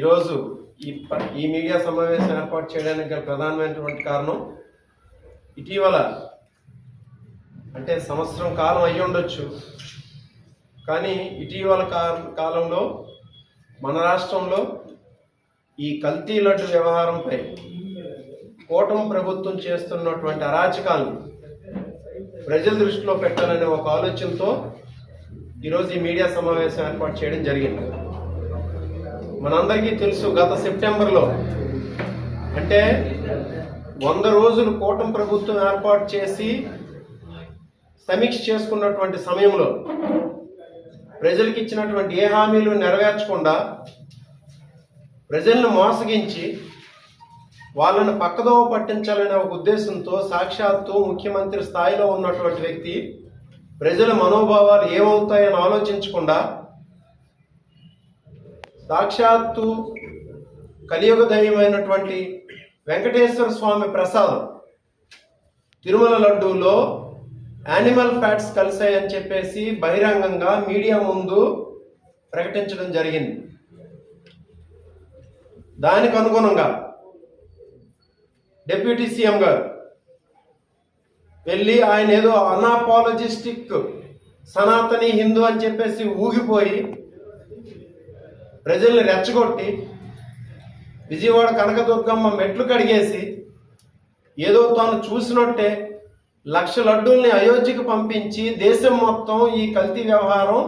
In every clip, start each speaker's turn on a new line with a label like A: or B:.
A: ఈరోజు ఈ ఈ మీడియా సమావేశం ఏర్పాటు చేయడానికి గల ప్రధానమైనటువంటి కారణం ఇటీవల అంటే సంవత్సరం కాలం అయ్యి ఉండొచ్చు. కానీ ఇటీవల కాలంలో మన రాష్ట్రంలో ఈ కల్తీ లడ్డు వ్యవహారంపై కూటమి ప్రభుత్వం చేస్తున్నటువంటి అరాచకాలను ప్రజల దృష్టిలో పెట్టాలనే ఒక ఆలోచనతో ఈరోజు ఈ మీడియా సమావేశం ఏర్పాటు చేయడం జరిగింది. మనందరికీ తెలుసు గత సెప్టెంబర్లో. అంటే వంద రోజులు కూటమి ప్రభుత్వం ఏర్పాటు చేసి సమీక్ష చేసుకున్నటువంటి సమయంలో ప్రజలకు ఇచ్చినటువంటి ఏ హామీలు నెరవేర్చకుండా ప్రజలను మోసగించి వాళ్ళను పక్కదోవ పట్టించాలనే ఒక ఉద్దేశంతో సాక్షాత్తు ముఖ్యమంత్రి స్థాయిలో ఉన్నటువంటి వ్యక్తి ప్రజల మనోభావాలు ఏమవుతాయని ఆలోచించకుండా సాక్షాత్తు కలియుగ దైవమైనటువంటి వెంకటేశ్వర స్వామి ప్రసాదం. తిరుమల లడ్డూలో యానిమల్ ఫ్యాట్స్ కలిసాయని చెప్పేసి బహిరంగంగా మీడియా ముందు ప్రకటించడం జరిగింది. దానికి అనుగుణంగా డిప్యూటీ సీఎం గారు వెళ్ళి ఆయన ఏదో అనాపాలజిస్టిక్ సనాతని హిందూ అని చెప్పేసి ఊగిపోయి ప్రజల్ని రెచ్చగొట్టి విజయవాడ కనకదుర్గమ్మ మెట్లు కడిగేసి ఏదో తాను చూసినట్టే లక్ష లడ్డూల్ని అయోధ్యకు పంపించి దేశం మొత్తం ఈ కల్తీ వ్యవహారం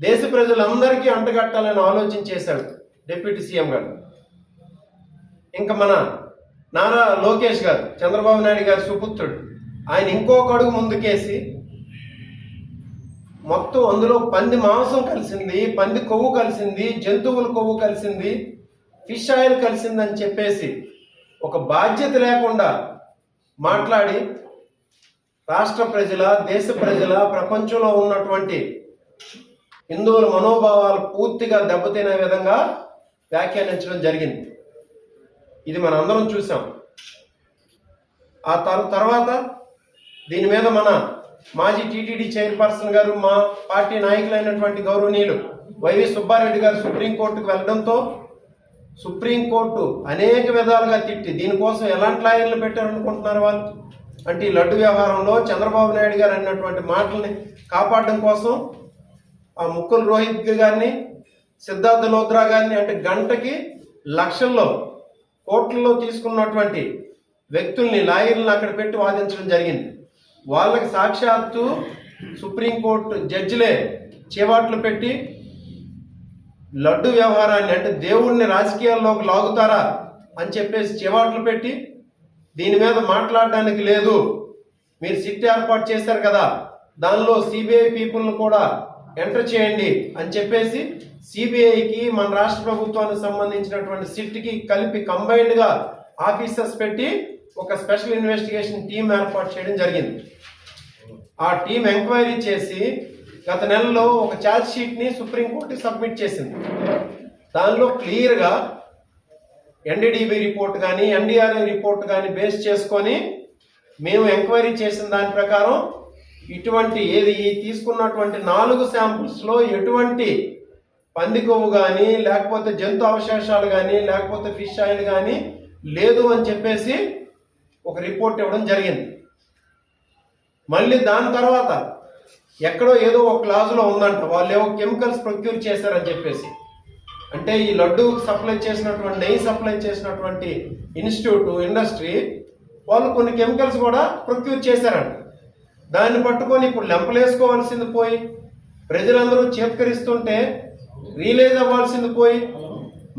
A: దేశ ప్రజలందరికీ అంటగట్టాలని ఆలోచన చేశాడు డిప్యూటీ సీఎం గారు. ఇంకా మన నారా లోకేష్ గారు చంద్రబాబు నాయుడు గారి సుపుత్రుడు. ఆయన ఇంకొక అడుగు ముందుకేసి మొత్తం అందులో పంది మాంసం కలిసింది పంది కొవ్వు కలిసింది జంతువుల కొవ్వు కలిసింది ఫిష్ ఆయిల్ కలిసిందని చెప్పేసి ఒక బాధ్యత లేకుండా మాట్లాడి రాష్ట్ర ప్రజల దేశ ప్రజల ప్రపంచంలో ఉన్నటువంటి హిందువుల మనోభావాలు పూర్తిగా దెబ్బతినే విధంగా వ్యాఖ్యానించడం జరిగింది. ఇది మనం అందరం చూసాం. ఆ తర్వాత దీని మీద మన మాజీ టీటీడీ చైర్పర్సన్ గారు మా పార్టీ నాయకులైనటువంటి గౌరవనీయులు వైవి సుబ్బారెడ్డి గారు సుప్రీంకోర్టుకు వెళ్ళడంతో సుప్రీంకోర్టు అనేక విధాలుగా తిట్టి దీనికోసం ఎలాంటి లాయర్లు పెట్టారనుకుంటున్నారు వాళ్ళు? అంటే ఈ లడ్డు వ్యవహారంలో చంద్రబాబు నాయుడు గారు అన్నటువంటి మాటల్ని కాపాడడం కోసం ఆ ముక్కుల రోహిత్ గారిని సిద్ధార్థ లోద్రా గారిని అంటే గంటకి లక్షల్లో కోట్లలో తీసుకున్నటువంటి వ్యక్తుల్ని లాయర్లను అక్కడ పెట్టి వాదించడం జరిగింది. వాళ్ళకి సాక్షాత్తు సుప్రీంకోర్టు జడ్జిలే చేవాట్లు పెట్టి లడ్డు వ్యవహారాన్ని అంటే దేవుణ్ణి రాజకీయాల్లోకి లాగుతారా అని చెప్పేసి చేవాట్లు పెట్టి దీని మీద మాట్లాడడానికి లేదు. మీరు సిట్ ఏర్పాటు చేశారు కదా దానిలో సిబిఐ పీపుల్ని కూడా ఎంటర్ చేయండి అని చెప్పేసి సిబిఐకి మన రాష్ట్ర ప్రభుత్వానికి సంబంధించినటువంటి సిట్కి కలిపి కంబైన్డ్గా ఆఫీసర్స్ పెట్టి ఒక స్పెషల్ ఇన్వెస్టిగేషన్ టీం ఏర్పాటు చేయడం జరిగింది. ఆ టీం ఎంక్వైరీ చేసి గత నెలలో ఒక ఛార్జ్ షీట్ని సుప్రీంకోర్టుకి సబ్మిట్ చేసింది. దానిలో క్లియర్గా ఎన్డీడీబీ రిపోర్ట్ కానీ ఎన్డీఆర్ఐ రిపోర్ట్ కానీ బేస్ చేసుకొని మేము ఎంక్వైరీ చేసిన దాని ప్రకారం ఇటువంటి ఏది ఈ తీసుకున్నటువంటి నాలుగు శాంపుల్స్లో ఎటువంటి పంది కొవ్వు కానీ లేకపోతే జంతు అవశేషాలు కానీ లేకపోతే ఫిష్ ఆయిల్ కానీ లేదు అని చెప్పేసి ఒక రిపోర్ట్ ఇవ్వడం జరిగింది. మళ్ళీ దాని తర్వాత ఎక్కడో ఏదో ఒక క్లాజులో ఉందంట వాళ్ళు ఏవో కెమికల్స్ ప్రొక్యూర్ చేశారని చెప్పేసి. అంటే ఈ లడ్డు సప్లై చేసినటువంటి నెయ్యి సప్లై చేసినటువంటి ఇన్స్టిట్యూట్ ఇండస్ట్రీ వాళ్ళు కొన్ని కెమికల్స్ కూడా ప్రొక్యూర్ చేశారంట. దాన్ని పట్టుకొని ఇప్పుడు లెంపలేసుకోవాల్సింది పోయి ప్రజలందరూ చేత్కరిస్తుంటే రిలీజ్ అవ్వాల్సింది పోయి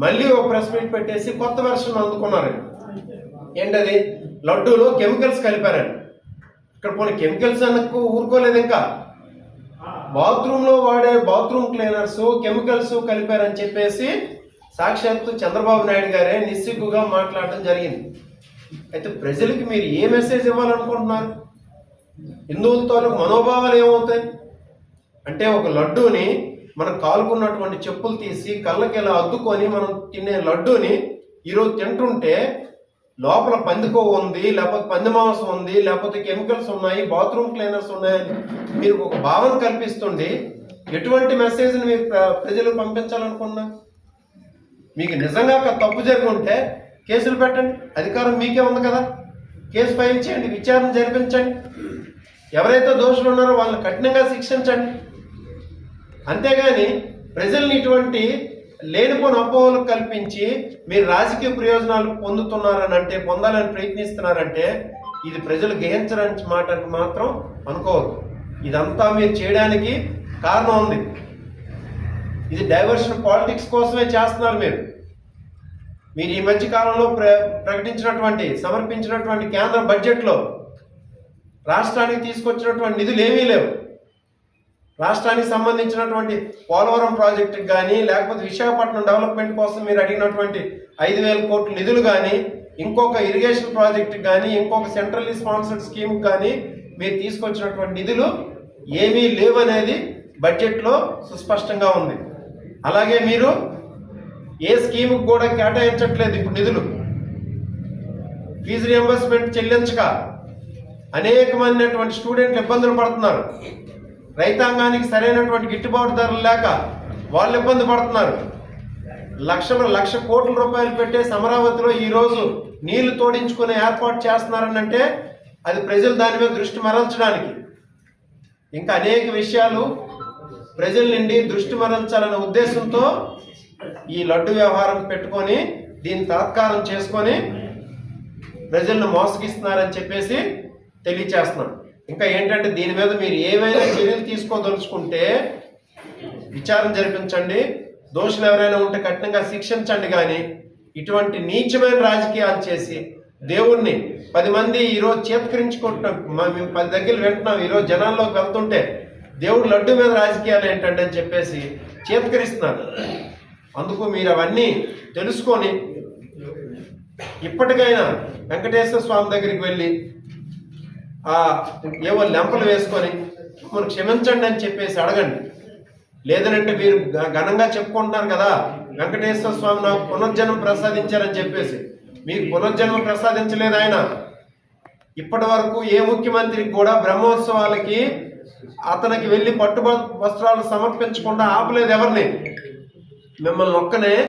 A: మళ్ళీ ఒక ప్రెస్ మీట్ పెట్టేసి కొత్త వెర్షన్ అందుకున్నారండి ఏంటది? లడ్డూలో కెమికల్స్ కలిపారండి. ఇక్కడ పోనీ కెమికల్స్ అన్నకు ఊరుకోలేదు ఇంకా. బాత్రూంలో వాడే బాత్రూమ్ క్లీనర్స్ కెమికల్స్ కలిపారని చెప్పేసి సాక్షాత్తు చంద్రబాబు నాయుడు గారే నిస్సిగ్గుగా మాట్లాడటం జరిగింది. అయితే ప్రజలకి మీరు ఏ మెసేజ్ ఇవ్వాలనుకుంటున్నారు? హిందువుల తాలూకు మనోభావాలు ఏమవుతాయి? అంటే ఒక లడ్డూని మనం కాలుకున్నటువంటి చెప్పులు తీసి కళ్ళకి ఇలా అద్దుకొని మనం తినే లడ్డూని ఈరోజు తింటుంటే లోపల పందికో ఉంది లేకపోతే పంది మాంసం ఉంది లేకపోతే కెమికల్స్ ఉన్నాయి బాత్రూమ్ క్లీనర్స్ ఉన్నాయని మీరు ఒక భావన కల్పిస్తుండి ఎటువంటి మెసేజ్ని మీరు ప్ర- ప్రజలకు పంపించాలనుకున్నా? మీకు నిజంగా ఒక తప్పు జరిగి ఉంటే కేసులు పెట్టండి. అధికారం మీకే ఉంది కదా. కేసు ఫైల్ చేయండి విచారణ జరిపించండి. ఎవరైతే దోషులు ఉన్నారో వాళ్ళని కఠినంగా శిక్షించండి. అంతేగాని ప్రజల్ని ఇటువంటి లేనిపోని అపోహలు కల్పించి మీరు రాజకీయ ప్రయోజనాలు పొందుతున్నారని అంటే పొందాలని ప్రయత్నిస్తున్నారంటే ఇది ప్రజలు గ్రహించడానికి మాట మాత్రం అనుకోవద్దు. ఇదంతా మీరు చేయడానికి కారణం ఉంది. ఇది డైవర్షన్ పాలిటిక్స్ కోసమే చేస్తున్నారు మీరు. మీరు ఈ మధ్య కాలంలో ప్ర ప్రకటించినటువంటి సమర్పించినటువంటి కేంద్ర బడ్జెట్లో రాష్ట్రానికి తీసుకొచ్చినటువంటి నిధులు ఏమీ లేవు. రాష్ట్రానికి సంబంధించినటువంటి పోలవరం ప్రాజెక్టుకి కానీ లేకపోతే విశాఖపట్నం డెవలప్మెంట్ కోసం మీరు అడిగినటువంటి ఐదు వేల కోట్ల నిధులు కానీ ఇంకొక ఇరిగేషన్ ప్రాజెక్టుకి కానీ ఇంకొక సెంట్రల్లీ స్పాన్సర్డ్ స్కీమ్ కానీ మీరు తీసుకొచ్చినటువంటి నిధులు ఏమీ లేవనేది బడ్జెట్లో సుస్పష్టంగా ఉంది. అలాగే మీరు ఏ స్కీముకు కూడా కేటాయించట్లేదు ఇప్పుడు నిధులు. ఫీజు రియంబర్స్మెంట్ చెల్లించక అనేకమైనటువంటి స్టూడెంట్లు ఇబ్బందులు పడుతున్నారు. రైతాంగానికి సరైనటువంటి గిట్టుబాటు ధరలు లేక వాళ్ళు ఇబ్బంది పడుతున్నారు. లక్షల లక్ష కోట్ల రూపాయలు పెట్టే అమరావతిలో ఈరోజు నీళ్ళు తోడించుకునే ఏర్పాటు చేస్తున్నారని అంటే అది ప్రజలు దాని మీద దృష్టి మరల్చడానికి. ఇంకా అనేక విషయాలు ప్రజల నుండి దృష్టి మరల్చాలనే ఉద్దేశంతో ఈ లడ్డు వ్యవహారం పెట్టుకొని దీన్ని తత్కారం చేసుకొని ప్రజలను మోసగిస్తున్నారని చెప్పేసి తెలియచేస్తున్నాను ఇంకా ఏంటంటే దీని మీద మీరు ఏవైనా చర్యలు తీసుకోదలుచుకుంటే విచారణ జరిపించండి. దోషులు ఎవరైనా ఉంటే కఠినంగా శిక్షించండి కానీ ఇటువంటి నీచమైన రాజకీయాలు చేసి దేవుణ్ణి పది మంది ఈరోజు చేత్కరించుకుంటున్నాం మేము పది దగ్గర వింటున్నాం ఈరోజు జనాల్లోకి వెళ్తుంటే దేవుడు లడ్డు మీద రాజకీయాలు ఏంటంటే అని చెప్పేసి చేతకరిస్తున్నారు. అందుకు మీరు అవన్నీ తెలుసుకొని ఇప్పటికైనా వెంకటేశ్వర స్వామి దగ్గరికి వెళ్ళి ఆ ఏవో లెంపలు వేసుకొని మనం క్షమించండి అని చెప్పేసి అడగండి. లేదనంటే మీరు ఘనంగా చెప్పుకుంటున్నారు కదా వెంకటేశ్వర స్వామి నాకు పునర్జన్మ ప్రసాదించారని చెప్పేసి. మీకు పునర్జన్మ ప్రసాదించలేదు ఆయన. ఇప్పటి వరకు ఏ ముఖ్యమంత్రికి కూడా బ్రహ్మోత్సవాలకి అతనికి వెళ్ళి పట్టు వస్త్రాలు సమర్పించకుండా ఆపలేదు ఎవరిని. మిమ్మల్ని ఒక్కనే